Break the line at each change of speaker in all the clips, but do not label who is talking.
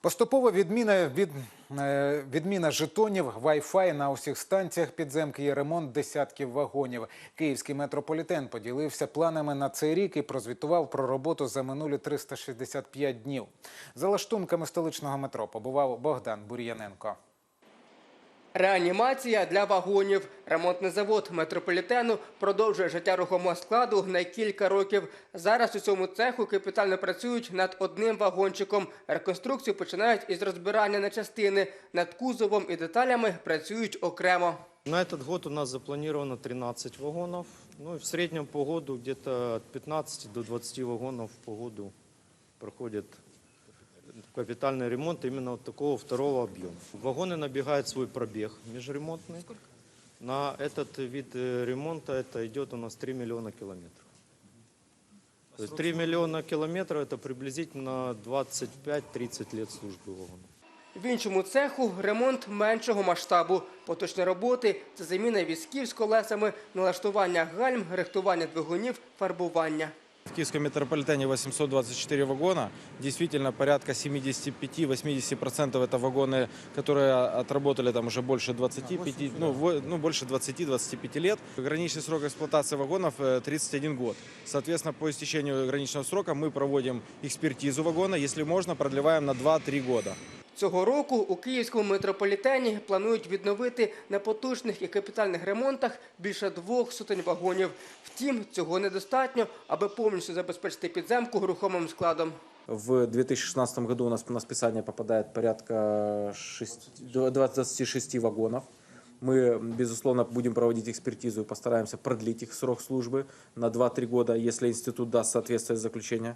Поступова відміна від е, відміна жетонів Wi-Fi на усіх станціях підземки і ремонт десятків вагонів. Київський метрополітен поділився планами на цей рік і прозвітував про роботу за минулі 365 днів. За лаштунками столичного метро побував Богдан Бур'яненко.
Реанімація для вагонів. Ремонтний завод метрополітену продовжує життя рухомого складу на кілька років. Зараз у цьому цеху капітально працюють над одним вагончиком. Реконструкцію починають із розбирання на частини. Над кузовом і деталями працюють окремо.
На этот год у нас запланировано 13 вагонов. Ну и в среднем по году где-то от 15 до 20 вагонов по году проходит капитальный ремонт именно вот такого второго объема. Вагоны набегают свой пробег межремонтный. На этот вид э, ремонта это идет у нас 3 миллиона километров. То есть 3 миллиона километров это приблизительно 25-30 лет службы вагона.
В іншому цеху ремонт меншого масштабу. Поточні роботи це заміна візків з колесами, налаштування гальм, рихтування двигунів, фарбування.
В Киевском метрополитене 824 вагона. Действительно, порядка 75-80% это вагоны, которые отработали там уже больше 25, ну, ну, больше 20-25 лет. Граничный срок эксплуатации вагонов э, 31 год. Соответственно, по истечению граничного срока мы проводим экспертизу вагона. Если можно, продлеваем на 2-3 года.
Цього року у київському метрополітені планують відновити на потужних і капітальних ремонтах більше двох сотень вагонів. Втім, цього недостатньо, аби повністю забезпечити підземку рухомим складом.
В 2016 году у нас на списание попадает порядка шесть- 26 вагонов. Мы, безусловно, будем проводить экспертизу и постараемся продлить их срок службы на 2-3 года, если институт даст соответствие заключения.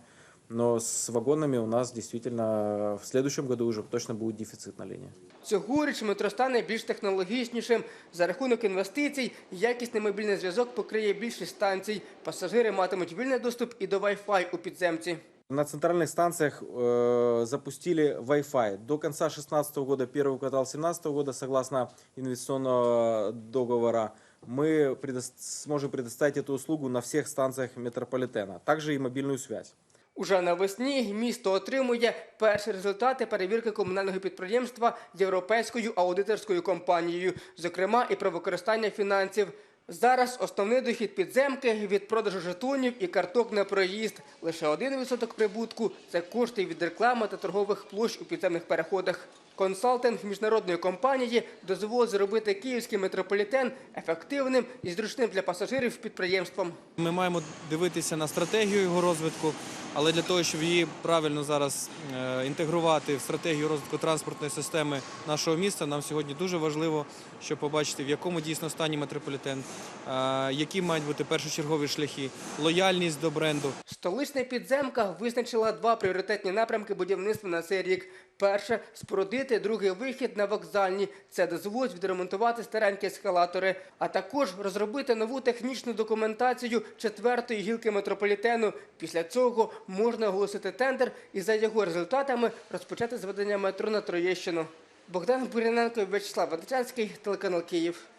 Но с вагонами у нас действительно в следующем году уже точно будет дефицит на линии.
Цьогоріч метро стане більш технологічнішим. За рахунок інвестицій якісний мобільний зв'язок покриє більшість станцій. Пасажири матимуть вільний доступ і до Wi-Fi у підземці.
На центральных станциях э, запустили Wi-Fi. До конца 2016 года, первый квартал 2017 года, согласно инвестиционного договора, мы предо- сможем предоставить эту услугу на всех станциях метрополитена. Также и мобильную связь.
Уже навесні місто отримує перші результати перевірки комунального підприємства європейською аудиторською компанією, зокрема і про використання фінансів. Зараз основний дохід підземки від продажу жетонів і карток на проїзд. Лише 1% прибутку це кошти від реклами та торгових площ у підземних переходах. Консалтинг міжнародної компанії дозволить зробити київський метрополітен ефективним і зручним для пасажирів підприємством.
Ми маємо дивитися на стратегію його розвитку, але для того, щоб її правильно зараз е, інтегрувати в стратегію розвитку транспортної системи нашого міста, нам сьогодні дуже важливо, щоб побачити, в якому дійсно стані метрополітен, е, які мають бути першочергові шляхи, лояльність до бренду.
Столична підземка визначила два пріоритетні напрямки будівництва на цей рік. Перше спорудити другий вихід на вокзальні. Це дозволить відремонтувати старенькі ескалатори, а також розробити нову технічну документацію четвертої гілки метрополітену. Після цього можна оголосити тендер і за його результатами розпочати зведення метро на Троєщину. Богдан Буряненко, В'ячеслав Вадичанський, телеканал Київ.